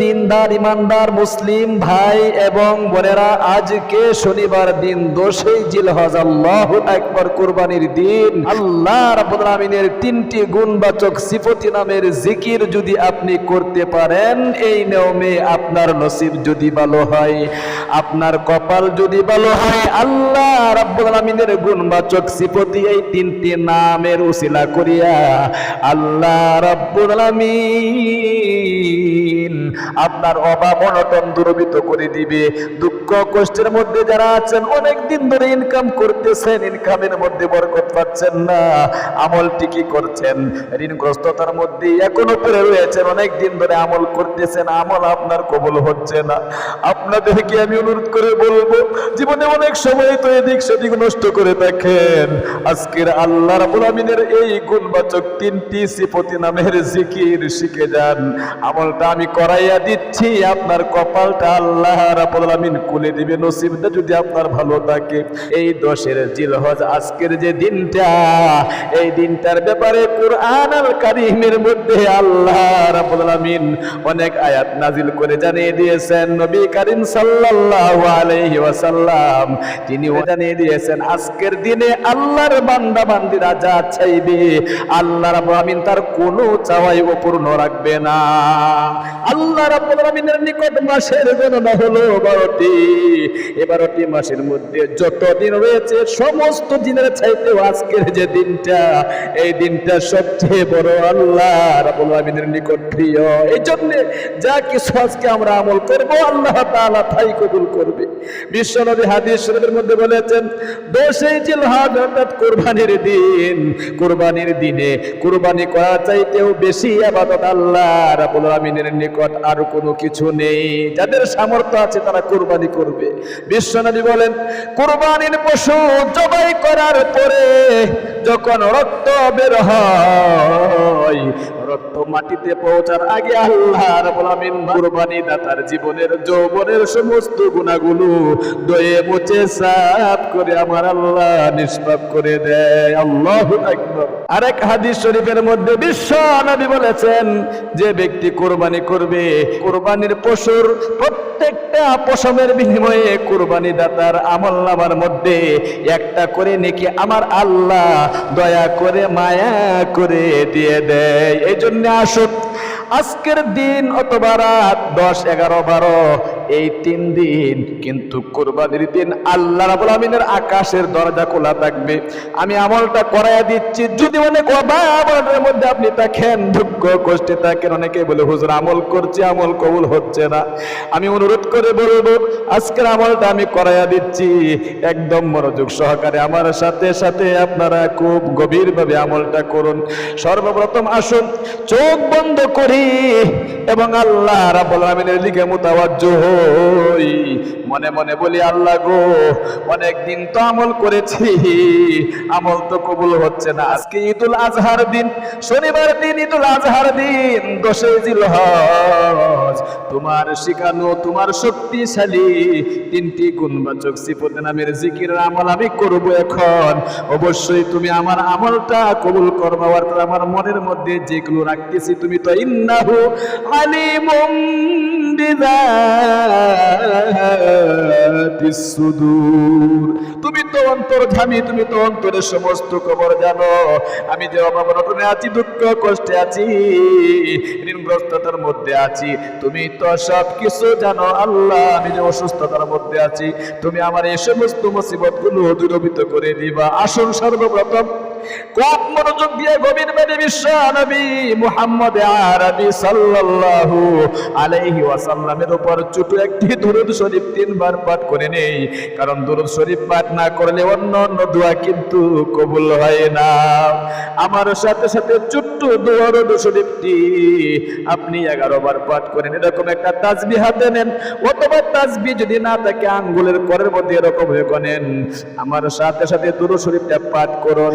দিনদার, ইমানদার, মুসলিম ভাই এবং বোনেরা, আজকে শনিবার দিন দোষই জিলহজ, আল্লাহ একবার কুরবানির দিন। আল্লাহ আমিনের তিনটি গুণবাচক সিফতি নামের জিকির যদি আপনি করতে পারেন, এই নিয়মে আপনার নসিব যদি ভালো হয়, আপনার কপাল যদি ভালো হয়, আল্লাহ রাব্বুল গুণবাচক সিফতি এই তিনটি নামের উসিলা করিয়া, আল্লাহ রাব্বুল আলামিন আপনার অভাব অনটন দূরবিত করে দিবে। দুঃখ, কষ্টের মধ্যে যারা আছেন অনেক দিন ধরে ইনকাম করতেছেন ইনকামের মধ্যে বরকত পাচ্ছেন না। আমল ঠিকই করছেন, ঋণগ্রস্ততার মধ্যে এখনও পড়ে রয়েছেন অনেক দিন ধরে আমল করতেছেন, আমল আপনার কবল হচ্ছে না। আপনাদেরকে আমি অনুরোধ করে বলব, জীবনে অনেক সময় তো এদিক সেদিক নষ্ট করে দেখেন। আজকের আল্লাহ রাবুল আমিনের এই গুণবাচক তিনটি সিপতি নামের জিকির শিখে যান। আমলটা আমি করাইয়া দিচ্ছি, আপনার কপালটা আল্লাহ রাবুল আমিন খুলে দিবে, নসিবটা যদি আপনার ভালো থাকে। এই দশের জিলহজ আজকের যে দিনটা, এই দিনটার ব্যাপারে কুরআন আল কারিমের মধ্যে আল্লাহ রাব্বুল আলামিন অনেক আয়াত নাজিল করে জানিয়ে দিয়েছেন। নবী করিম সাল্লাল্লাহু আলাইহি ওয়াসাল্লাম, তিনি জানিয়ে দিয়েছেন, আজকের দিনে আল্লাহর বান্দা বান্দিরা যা চাইবে, আল্লাহ রাব্বুল আমিন তার কোনো চাওয়াই অপূর্ণ রাখবে না। আল্লাহ রাব্বুল আলামিনের নিকট মাসের গণনা হলো বারোটি। এ বারোটি মাসের মধ্যে যত দিন রয়েছে, সমস্ত দিনের চাইতেও আজকের যে দিনটা, এই দিনটা সবচেয়ে বড় আল্লাহ রাব্বুল আলামিনের নিকট প্রিয়। এই জন্য যা কিছু আজকে আমরা আমল করব, আল্লাহ তাআলা তাই কবুল করবে। বিশ্বনবী হাদিস শরীফের মধ্যে বলেছেন, দোষে জিলহাদ অর্থাৎ কুরবানির দিন। কুরবানির দিনে কুরবানি করা চাইতেও বেশি আবাদত আল্লাহ রাব্বুল আলামিনের নিকট আর কোনো কিছু নেই। যাদের সামর্থ্য আছে তারা কুরবানি করবে। বিশ্বনবী বলেন, কুরবানির পশু জবাই করার পরে যখন রক্ত বের হয় রক্ত মাটিতে পৌঁছার আগে আল্লাহ রাব্বুল কুরবানি দাতার জীবনের যৌবনের সমস্ত গুণাগুলো দয়ে মুছে সাফ করে আমার আল্লাহ নিষ্পাপ করে দেয়। আল্লাহু আকবার। আরেক হাদিস শরীফের মধ্যে বিশ্ব নবী বলেছেন, যে ব্যক্তি কোরবানি করবে, কোরবানির পশুর প্রত্যেকটা পশমের বিনিময়ে কোরবানি দাতার আমল নামার মধ্যে একটা করে নাকি আমার আল্লাহ দয়া করে, মায়া করে দিয়ে দেয়। এই জন্য আসুন আজকের দিন অথবা রাত দশ, এগারো, বারো এই তিন দিন কিন্তু কোরবানির দিন আল্লাহ রাবুল আমিনের আকাশের দরজা খোলা থাকবে। আমি আমলটা করাইয়া দিচ্ছি। যদি অনেক অভাবের মধ্যে আপনি থাকেন, দুঃখ, কষ্টে থাকেন। অনেকে বলে, হুজুর, আমল করছি, আমল কবুল হচ্ছে না। আমি অনুরোধ করে বলব, আজকের আমলটা আমি করাইয়া দিচ্ছি। একদম মনোযোগ সহকারে আমার সাথে সাথে আপনারা খুব গভীরভাবে আমলটা করুন। সর্বপ্রথম আসুন, চোখ বন্ধ করি এবং আল্লাহ রাব্বুল আমিনের দিকে মুতাওয়াজ্জু হই মনে মনে বলি, আল্লাহ গো, অনেক দিন তো আমল করেছি, আমল তো কবুল হচ্ছে না। আজকে ঈদুল আজহার দিন, শনিবার দিন, ঈদুল আজহার দিন দশে জিলহজ। তোমার শিখানো, তোমার শক্তিশালী তিনটি গুণবাচক সিফত নামের জিকির আমল আমি করব এখন। অবশ্যই তুমি আমার আমলটা কবুল করবা, অর্থাৎ আমার মনের মধ্যে যেগুলো রাখতেছি, তুমি তো ইন্নাহু আলিমুম। তুমি তো অন্তর অন্তর্ধামী, তুমি তো অন্তরের সমস্ত খবর জানো। আমি যে অভাব আছি, দুঃখ কষ্টে আছি, ঋণগ্রস্ততার মধ্যে আছি। তুমি তো সব কিছু জানো, আল্লাহ, আমি যে অসুস্থতার মধ্যে আছি। তুমি আমার এই সমস্ত মুসিবতগুলো দূরবিত করে দিবা। আসুন সর্বপ্রথম মনোযোগ দিয়ে গভীর মেনে বিশ্ব নবী মুহাম্মদ আরবি সাল্লাল্লাহু আলাইহি ওয়াসাল্লামের উপর ছোট একটি দুরূদ শরীফ তিনবার পাঠ করে নেই। কারণ দুরূদ শরীফ পাঠ না করলে অন্য অন্য দোয়া কিন্তু কবুল হয় না। আমার সাথে সাথে ছোট্ট দুরূদ শরীফটি আপনি এগারো বার পাঠ করেন। এরকম একটা তাজবি হাতে নেন অথবা তাজবি যদি না থাকে, আঙ্গুলের করের মধ্যে এরকম হয়ে গনেন আমার সাথে সাথে দুরূদ শরীফটা পাঠ করুন।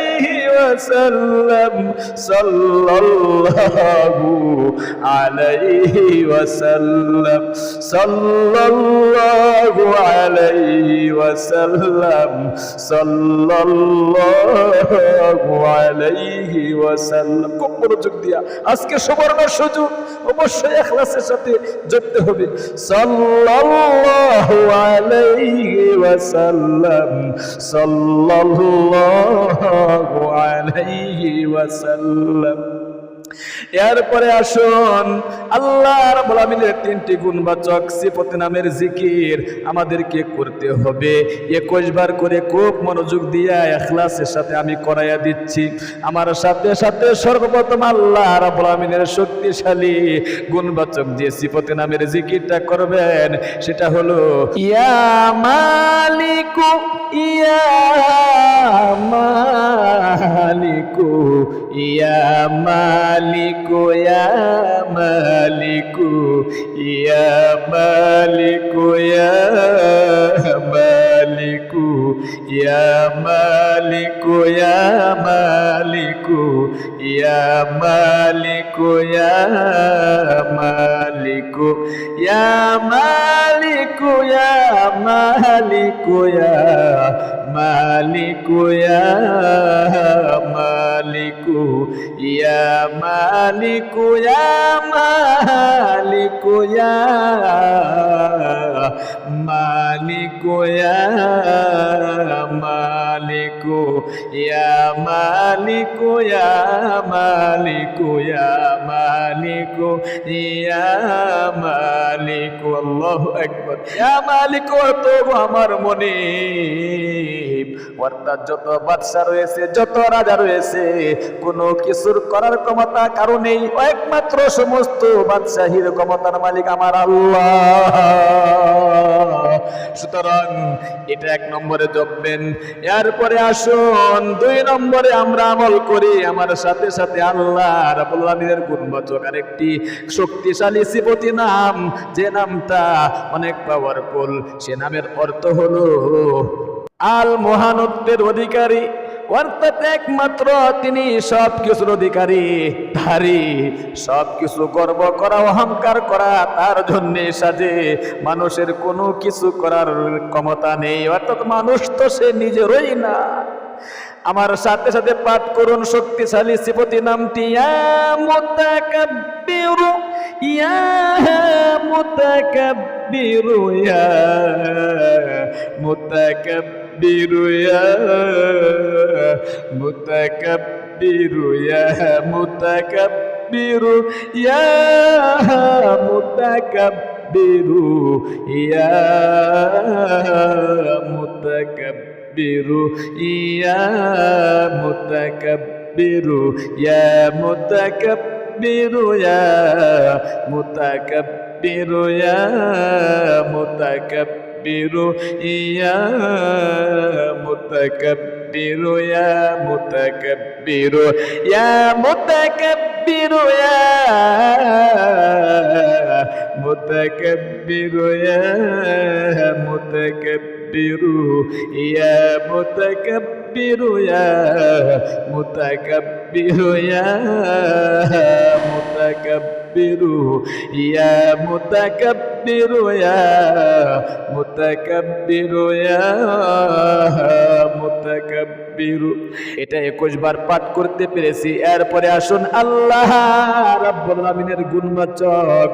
وسلم صلى الله عليه وسلم صلى الله عليه وسلم صلى الله عليه وسلم খুব মনোযোগ দিয়া আজকে সুবর্ণ সুযোগ অবশ্যই এখলাসের সাথে জপতে হবে। সাল্লাল্লাহু আলাইহি ওয়াসাল্লাম, সাল্লাল্লাহু আলাইহি عليه وسلم এরপরে আসুন, আল্লাহ রাব্বুল তিনটি গুণবাচক সিফত নামের জিকির আমাদেরকে করতে হবে। 21 বার করে খুব মনোযোগ দিয়া ইখলাসের সাথে আমি করাইয়া দিচ্ছি। আমার সাথে সাথে সর্বপ্রথম আল্লাহ রাব্বুল আলামিনের শক্তিশালী গুণবাচক যে সিফত নামের জিকিরটা করবেন, সেটা হলো, ইয়া মালিকু ইয়া মালিকু ইয়া মালিকু ইয়া মালিকু ইয়া মালিকু ইয়া মালিকু ইয়া মালিকু ইয়া মালিকু ইয়া মালিকু ইয়া মালিকু ইয়া মালিকু ইয়া মালিকু ইয়া মালিকু ইয়া মালিকু ইয়া মালিকু ইয়া মালিকু ইয়া মালিকু ইয়া মালিকু। ইয়া মালিকু ইয়া মালিকু ইয়া মালিকু ইয়া মালিকু, আল্লাহু আকবার। ইয়া মালিকু তো আমার মনে অর্থাৎ যত বাদশা রয়েছে, যত রাজা রয়েছে, কোনো কিছুর করার ক্ষমতা কারও নেই। একমাত্র সমস্ত বাদশাহীর ক্ষমতার মালিক আমার আল্লাহ। সুতরাং এটা এক নম্বরে জপবেন এরপরে আসুন, দুই নম্বরে আমরা আমল করি। আমার সাথে সাথে আল্লাহ আলামিনের গুণবাচক আরেকটি শক্তিশালী সিপতি নাম, যে নামটা অনেক পাওয়ারফুল সে নামের অর্থ হলো আল মহানত্বের অধিকারী। অর্থাৎ একমাত্র তিনি সব কিছুর অধিকারী, ধারী। সব কিছু গর্ব করা, অহংকার করা, তার জন্য সাজে। মানুষের কোনো কিছু করার ক্ষমতা নেই। অর্থাৎ মানুষ তো সে নিজেরই না। আমার সাথে সাথে পাঠ করুন শক্তিশালী সিপতি নামটি। মুতাকাব্বিরু ইয়া মুতাকাব্বিরু ইয়া ইয়া মুতাকাব্বিরু ইয়া মুতাকাব্বিরু ইয়া মুতাকাব্বিরু ইয়া মুতাকাব্বিরু ইয়া মুতাকাব্বিরু ইয়া মুতাকাব্বিরু ইয়া মুতাকাব্বিরু ইয়া মুতাকাব্বিরু متكبر يا متكبر يا متكبر يا متكبر يا متكبر يا متكبر মুতাকাব্বিরু ইয়া মুতাকাব্বিরু ইয়া মুতাকাব্বিরু এটা একুশ বার পাঠ করতে পেরেছি। এরপরে আসুন, আল্লাহ রাব্বুল আলামিনের গুণবাচক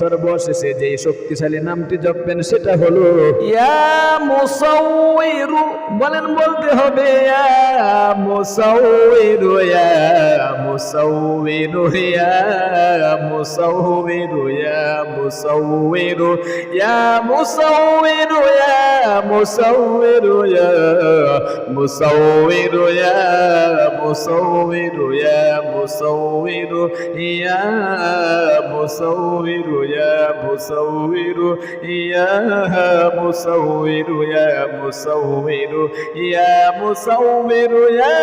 সর্বশেষে যে শক্তিশালী নামটি জপবেন, সেটা হলো, ইয়া মুসাউইরু। বলেন, বলতে হবে, ইয়া মুসাউইরু ইয়া মুসাউইরু ইয়া মুসাউইরু ইয়া মুসাউইরু। ইয়া মুসাউইরু ইয়া মুসাউইরু ইয়া মুসাউইরু ইয়া মুসাউইরু ইয়া মুসাউইরু ইয়া ইয়া মুসাউবিরু ইয়া মুসাউবিরু ইয়া মুসাউবিরু ইয়া মুসাউবিরু ইয়া মুসাউবিরু ইয়া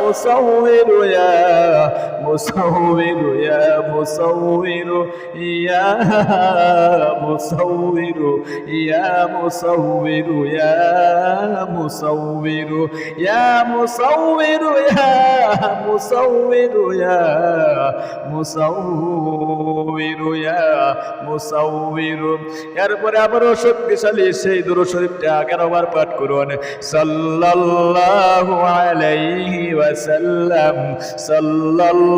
মুসাউবিরু ইয়া মুসাউবিরু ইয়া মুসাউবিরু ইয়া মুসাউবিরু ইয়া মুসাউবিরু ইয়া মুসাউবিরু ইয়া মুসাউবিরু ইয়া মুসাউবিরু ইয়া মুসাউবিরু ইয়া মুসাউবিরু এরপরে আবারও শক্তিশালী সেই দুরূদ শরীফটা এগারোবার পাঠ করুন। সাল্লাল্লাহু আলাইহি ওয়াসাল্লাম, সাল্লাল্লাহু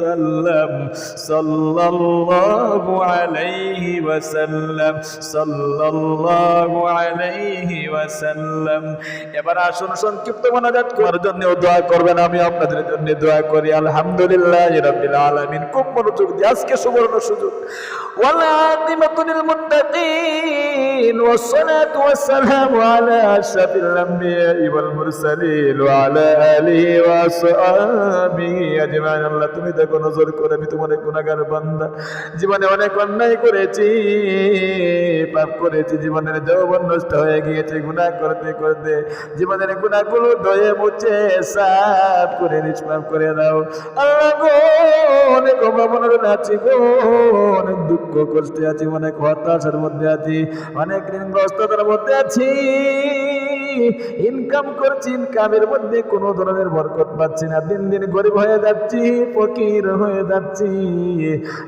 সাল্লাল্লাহু আলাইহি ওয়াসাল্লাম সাল্লাল্লাহু আলাইহি ওয়াসাল্লাম সাল্লাল্লাহু আলাইহি ওয়াসাল্লাম এবার আসুন সংক্ষিপ্ত মোনাজাত করার জন্য দোয়া করবেন আমি আপনাদের জন্য দোয়া করি আলহামদুলিল্লাহ রাব্বিল আলামিন খুব মনোযোগ দিয়ে আজকে সুবর্ণ সুযোগ والعاقبة للمتقين والصلاة والسلام على أشرف الأنبياء والمرسلين وعلى آله وصحبه أجمعين আল্লাহ তুমি দেখো, নজর করে আমি তোমার গুণাগার বান্দা। জীবনে অনেক অন্যায় করেছি, পাপ করেছি, জীবনের যৌবন নষ্ট হয়ে গিয়েছে, গুনাহ করতে করতে। জীবনের গুণাগুলো ধয়ে মুছে, সাফ করে, নিষ্পাপ করে দাও। আল্লাহ গো, অনেক অভাবনের আছি গো, অনেক দুঃখ কষ্টে আছি, অনেক হতাশার মধ্যে আছি, অনেক ঋণগ্রস্ততার মধ্যে আছি। ইনকাম করছি ইনকামের মধ্যে কোনো ধরনের বরকত পাচ্ছি না। দিন দিন গরিব হয়ে যাচ্ছি, ফকির হয়ে যাচ্ছি।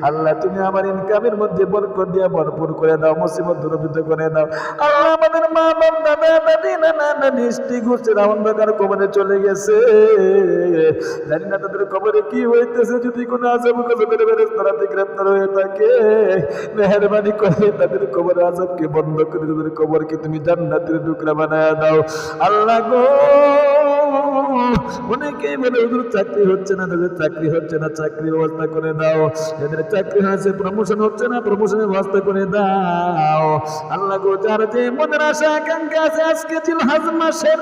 আল্লাহ, তুমি আমার ইনকামের মধ্যে বরকত দিয়ে ভরপুর করে দাও, মুসিবত দূরভূত করে দাও। আল্লাহ আমাদের মা, বাপ, দাদা, দাদি, নানা, নানি, স্ত্রী ঘুরছে রাবণ বেকার কবরে চলে গেছে। জানি না তাদের কবরে কি হইতেছে, যদি কোনো আজব কবরে বেরেস্তারাতে গ্রেপ্তার হয়ে থাকে। মেহরবানি করে তাদের কবর আজবকে বন্ধ করে, তাদের কবরকে তুমি জান্নাতের টুকরা বানায় দাও। আল্লাহ গো। অনেকেই বলে ওদের চাকরি হচ্ছে না তাদের চাকরি হচ্ছে না চাকরি ব্যবস্থা করে দাও। চাকরি হয়েছে প্রমোশন হচ্ছে না প্রমোশনের ব্যবস্থা করে দাও। আল্লাহ গো, যার যে মনের আশা, আকাঙ্ক্ষা আছে, আজকে ছিল হাজ মাসের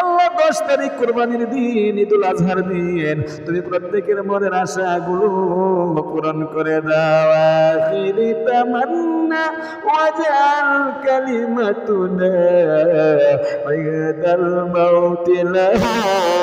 আল্লাহ দশ তারিখ কোরবানির দিন, ঈদুল আজহার দিন। তুমি প্রত্যেকের মনের আশাগুলো পূরণ করে দাও। আখিরি তামান্না ওয়াজাল কালিমাতুনা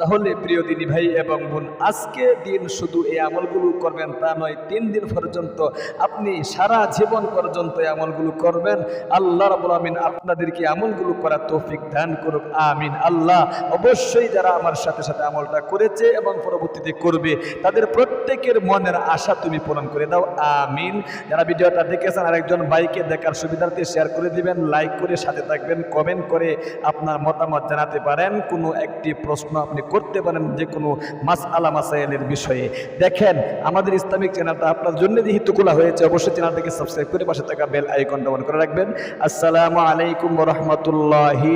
তাহলে প্রিয় দিনী ভাই এবং বোন, আজকে দিন শুধু এই আমলগুলো করবেন তা নয়, তিন দিন পর্যন্ত আপনি সারা জীবন পর্যন্ত এই আমলগুলো করবেন। আল্লাহ রাবুল আমিন আপনাদেরকে আমলগুলো করার তৌফিক দান করুক, আমিন। আল্লাহ অবশ্যই যারা আমার সাথে সাথে আমলটা করেছে এবং পরবর্তীতে করবে, তাদের প্রত্যেকের মনের আশা তুমি পূরণ করে দাও, আমিন। যারা ভিডিওটা দেখেছেন, আরেকজন বাইকে দেখার সুবিধার্থে শেয়ার করে দিবেন লাইক করে সাথে থাকবেন কমেন্ট করে আপনার মতামত জানাতে পারেন। কোনো একটি প্রশ্ন আপনি করতে পারেন যে কোনো মাস আলা মাসাইলের বিষয়ে। দেখেন, আমাদের ইসলামিক চ্যানেলটা আপনার জন্য যেহেতু খোলা হয়েছে, অবশ্যই চ্যানেলটাকে সাবস্ক্রাইব করে পাশে থাকা বেল আইকন অন করে রাখবেন। আসসালামু আলাইকুম রহমতুল্লাহি